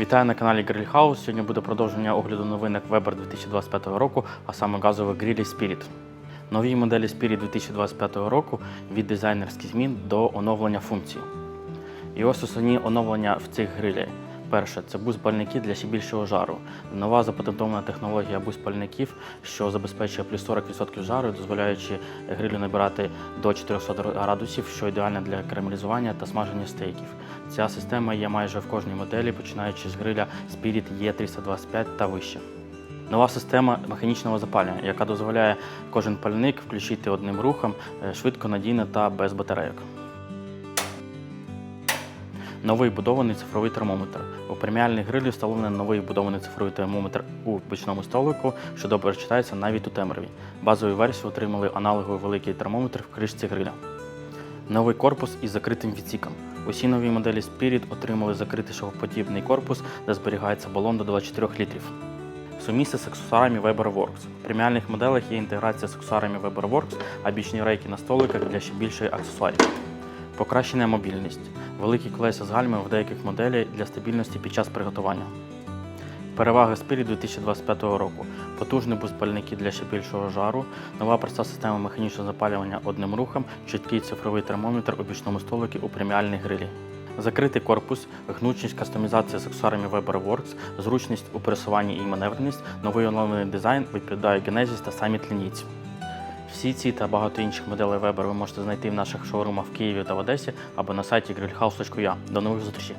Вітаю на каналі Grill House. Сьогодні буде продовження огляду новинок Weber 2025 року, а саме газових грилі Spirit. Нові моделі Spirit 2025 року від дизайнерських змін до оновлення функцій. І ось основні оновлення в цих грилях. Перше це буст-пальники для ще більшого жару. Нова запатентована технологія буст-пальників, що забезпечує плюс 40% жару, дозволяючи грилю набирати до 400 градусів, що ідеально для карамелізування та смаження стейків. Ця система є майже в кожній моделі, починаючи з гриля Spirit E325 та вище. Нова система механічного запалення, яка дозволяє кожен пальник включити одним рухом е, швидко, надійно та без батарейок. Новий будований цифровий термометр. У преміальних грилі встановлений новий будований цифровий термометр у бічному столику, що добре читається навіть у темряві. Базову версію отримали аналоговий великий термометр в кришці гриля. Новий корпус із закритим відсіком. Усі нові моделі Spirit отримали закритий шовоподібний корпус, де зберігається балон до 24 літрів. Сумісти з аксесуарами WeberWorks. В преміальних моделях є інтеграція з аксесуарами WeberWorks, а бічні рейки на столиках для ще більшої аксесуарів. Покращена мобільність. Великі колеса з гальмами в деяких моделях для стабільності під час приготування. Переваги Spirit 2025 року. Потужні буст-пальники для ще більшого жару, нова проста система механічного запалювання одним рухом, чіткий цифровий термометр у бічному столику у преміальних грилі. Закритий корпус, гнучність, кастомізація з аксесуарами WeberWorks, зручність у пересуванні і маневреність, новий оновлений дизайн відповідає Genesis та саміт лінійці. Всі ці та багато інших моделей Weber ви можете знайти в наших шоурумах в Києві та в Одесі або на сайті grillhouse.ua. До нових зустрічей!